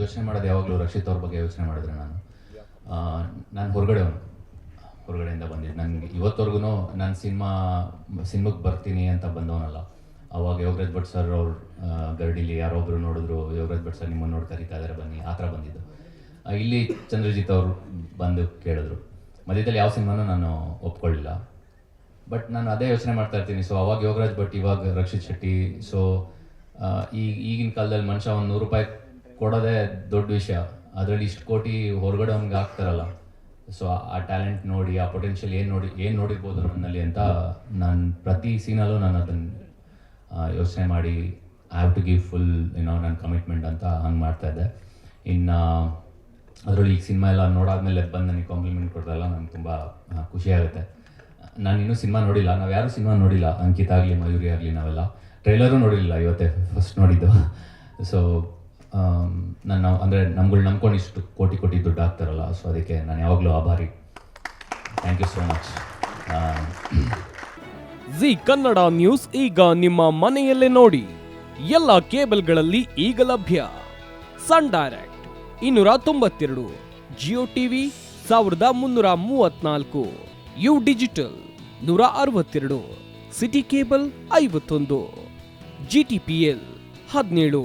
ಯೋಚನೆ ಮಾಡೋದು ಯಾವಾಗಲೂ ರಕ್ಷಿತ್ ಅವ್ರ ಬಗ್ಗೆ ಯೋಚನೆ ಮಾಡಿದ್ರೆ ನಾನು. ನಾನು ಹೊರಗಡೆವನು ಹೊರಗಡೆಯಿಂದ ಬಂದಿದ್ದು. ನನಗೆ ಇವತ್ತವರೆಗೂ ನಾನು ಸಿನಿಮಾ, ಸಿನಿಮಾಗೆ ಬರ್ತೀನಿ ಅಂತ ಬಂದವನಲ್ಲ. ಅವಾಗ ಯೋಗರಾಜ್ ಭಟ್ ಸರ್ ಅವ್ರ ಗರ್ಡಿಲಿ ಯಾರೊಬ್ಬರು ನೋಡಿದ್ರು, ಯೋಗರಾಜ್ ಭಟ್ ಸರ್ ನಿಮ್ಮನ್ನು ನೋಡಿ ಕರೀತಾ ಬನ್ನಿ, ಆ ಥರ ಬಂದಿದ್ದು. ಇಲ್ಲಿ ಚಂದ್ರಜಿತ್ ಅವರು ಬಂದು ಕೇಳಿದ್ರು. ಮಧ್ಯದಲ್ಲಿ ಯಾವ ಸಿನಿಮಾನೂ ನಾನು ಒಪ್ಕೊಳ್ಳಿಲ್ಲ. ಬಟ್ ನಾನು ಅದೇ ಯೋಚನೆ ಮಾಡ್ತಾ ಇರ್ತೀನಿ. ಸೊ ಅವಾಗ ಯೋಗರಾಜ್ ಭಟ್, ಇವಾಗ ರಕ್ಷಿತ್ ಶೆಟ್ಟಿ. ಸೊ ಈಗ ಈಗಿನ ಕಾಲದಲ್ಲಿ ಮನುಷ್ಯ ಒಂದು ನೂರು ರೂಪಾಯಿ ಕೊಡೋದೇ ದೊಡ್ಡ ವಿಷಯ. ಅದರಲ್ಲಿ ಇಷ್ಟು ಕೋಟಿ ಹೊರಗಡೆ ಅವ್ನಿಗೆ ಹಾಕ್ತಾರಲ್ಲ. ಸೊ ಆ ಟ್ಯಾಲೆಂಟ್ ನೋಡಿ, ಆ ಪೊಟೆನ್ಷಿಯಲ್ ಏನು ನೋಡಿ, ಏನು ನೋಡಿರ್ಬೋದು ನನ್ನಲ್ಲಿ ಅಂತ ನಾನು ಪ್ರತಿ ಸೀನಲ್ಲೂ ನಾನು ಅದನ್ನು ಯೋಚನೆ ಮಾಡಿ I have to give full ಏನೋ ನನ್ನ ಕಮಿಟ್ಮೆಂಟ್ ಅಂತ ಹಂಗೆ ಮಾಡ್ತಾ ಇದ್ದೆ. ಇನ್ನು, ಅದರಲ್ಲಿ ಈಗ ಸಿನಿಮಾ ಎಲ್ಲ ನೋಡಾದ್ಮೇಲೆ ಬಂದು ನನಗೆ ಕಾಂಪ್ಲಿಮೆಂಟ್ ಕೊಡ್ತಾರಲ್ಲ ನನಗೆ ತುಂಬ ಖುಷಿ ಆಗುತ್ತೆ. ನಾನು ಇನ್ನೂ ಸಿನಿಮಾ ನೋಡಿಲ್ಲ. ನಾವು ಯಾರೂ ಸಿನಿಮಾ ನೋಡಿಲ್ಲ? ಅಂಕಿತ ಆಗಲಿ, ಮಯೂರಿ ಆಗಲಿ, ನಾವೆಲ್ಲ. ಟ್ರೈಲರು ನೋಡಿರಲಿಲ್ಲ ಇವತ್ತೇ ಫಸ್ಟ್ ನೋಡಿದ್ದು. ಸೊ ನಾನು ಅಂದರೆ ನಮ್ಗಳು ನಂಬ್ಕೊಂಡು ಇಷ್ಟು ಕೋಟಿ ಕೋಟಿ ದುಡ್ಡು ಹಾಕ್ತಾರಲ್ಲ ಸೊ ಅದಕ್ಕೆ ನಾನು ಯಾವಾಗಲೂ ಆಭಾರಿ. Thank you so much Zee Kannada news ಈಗ ನಿಮ್ಮ ಮನೆಯಲ್ಲೇ ನೋಡಿ. ಎಲ್ಲ ಕೇಬಲ್ಗಳಲ್ಲಿ ಈಗ ಲಭ್ಯ. ಸನ್ ಡೈರೆಕ್ಟ್ ಇನ್ನೂರ ತೊಂಬತ್ತೆರಡು, ಜಿಯೋ ಟಿವಿ ಸಾವಿರದ ಮುನ್ನೂರ ಮೂವತ್ನಾಲ್ಕು, ಯು ಡಿಜಿಟಲ್ ನೂರ ಅರವತ್ತೆರಡು, ಸಿಟಿ ಕೇಬಲ್ ಐವತ್ತೊಂದು, ಜಿ ಟಿ ಪಿ ಎಲ್ ಹದಿನೇಳು.